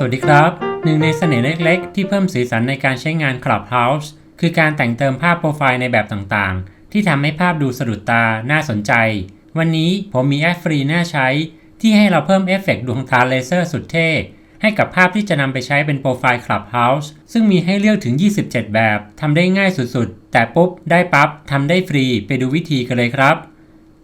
สวัสดีครับ หนึ่งในเสน่ห์เล็กๆ ที่เพิ่มสีสันในการใช้งาน Clubhouse คือการแต่งเติมภาพโปรไฟล์ในแบบต่างๆ ที่ทำให้ภาพดูสะดุดตา น่าสนใจ วันนี้ผมมีแอปฟรีน่าใช้ ที่ให้เราเพิ่มเอฟเฟกต์ดวงตาเลเซอร์สุดเท่ ให้กับภาพที่จะนำไปใช้เป็นโปรไฟล์ Clubhouse ซึ่งมีให้เลือกถึง 27 แบบ ทำได้ง่ายสุดๆ แต่ปุ๊บ ได้ปั๊บทำได้ฟรี ไปดูวิธีกันเลยครับ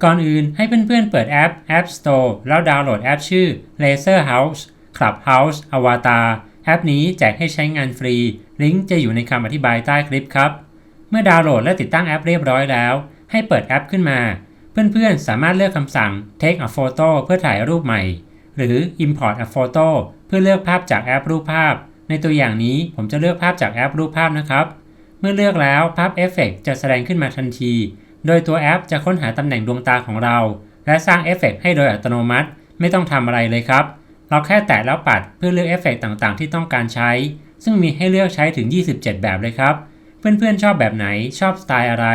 ก่อนอื่นให้เพื่อนๆเปิดแอป App Store แล้วดาวน์โหลดแอปชื่อ Laser House Clubhouse Avatar แอปนี้แจกให้ใช้งานฟรี ลิงก์จะอยู่ในคำอธิบายใต้คลิปครับ เมื่อดาวน์โหลดและติดตั้งแอปเรียบร้อยแล้ว ให้เปิดแอปขึ้นมา เพื่อนๆ สามารถเลือกคำสั่ง Take a photo เพื่อถ่ายรูปใหม่ หรือ Import a photo เพื่อเลือกภาพจากแอปรูปภาพ ในตัวอย่างนี้ผมจะเลือกภาพจากแอปรูปภาพนะครับ เมื่อเลือกแล้วภาพเอฟเฟกจะแสดงขึ้นมาทันที โดยตัวแอปจะค้นหาตำแหน่งดวงตาของเรา และสร้างเอฟเฟกให้โดยอัตโนมัติ ไม่ต้องทำอะไรเลยครับ เราแค่แตะแล้วปัดเพื่อเลือกเอฟเฟกต่างๆ ที่ต้องการใช้ ซึ่งมีให้เลือกใช้ถึง 27 แบบเลยครับ เพื่อนๆชอบแบบไหนชอบสไตล์อะไร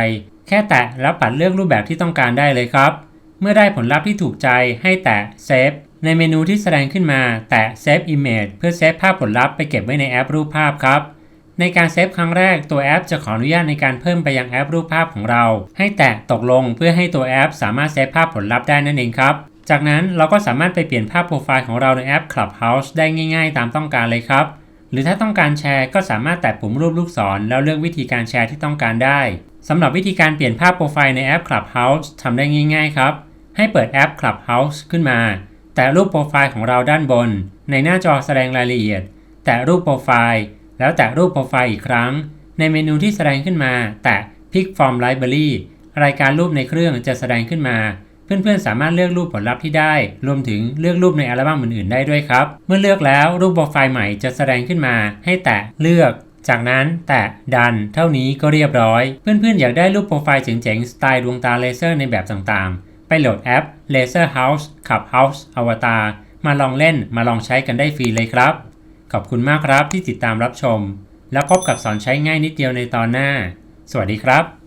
แค่แตะแล้วปัดเลือกรูปแบบที่ต้องการได้เลยครับ เมื่อได้ผลลัพธ์ที่ถูกใจให้แตะ Save ในเมนูที่แสดงขึ้นมา แตะ Save Image เพื่อเซฟภาพผลลัพธ์ไปเก็บไว้ในแอปรูปภาพครับในการเซฟครั้งแรกตัวแอปจะขออนุญาตในการเพิ่มไปยังแอปรูปภาพของเรา ให้แตะตกลงเพื่อให้ตัวแอปสามารถเซฟภาพผลลัพธ์ได้นั่นเองครับ จากนั้นเราก็สามารถไปเปลี่ยนภาพโปรไฟล์ของเราในแอป Clubhouse ได้ง่าย ๆ ตามต้องการเลยครับ หรือถ้าต้องการแชร์ก็สามารถแตะปุ่มรูปลูกศร แล้วเลือกวิธีการแชร์ที่ต้องการได้สำหรับวิธีการเปลี่ยนภาพโปรไฟล์ในแอป Clubhouse ทำได้ง่าย ๆ ครับ ให้เปิดแอป Clubhouse ขึ้นมา แตะรูปโปรไฟล์ของเราด้านบน ในหน้าจอแสดงรายละเอียด แตะรูปโปรไฟล์ แล้วแตะรูปโปรไฟล์อีกครั้ง ในเมนูที่แสดงขึ้นมา แตะ Pick from Library รายการรูปในเครื่องจะแสดงขึ้นมา เพื่อนๆ สามารถเลือกรูปผลลัพธ์ที่ได้ รวมถึงเลือกรูปในอัลบั้มอื่นๆ ได้ด้วยครับ เมื่อเลือกแล้วรูปโปรไฟล์ใหม่จะแสดงขึ้นมา ให้แตะเลือกจากนั้นแตะดันเท่านี้ก็เรียบร้อย เพื่อนๆ อยากได้รูปโปรไฟล์เจ๋งๆ สไตล์ดวงตาเลเซอร์ในแบบต่างๆ ไปโหลดแอป Laser House Clubhouse Avatar มาลองเล่นมาลองใช้กันได้ฟรีเลยครับ ขอบคุณมากครับที่ติดตามรับชม แล้วพบกับสอนใช้ง่ายนิดเดียวในตอนหน้า สวัสดีครับ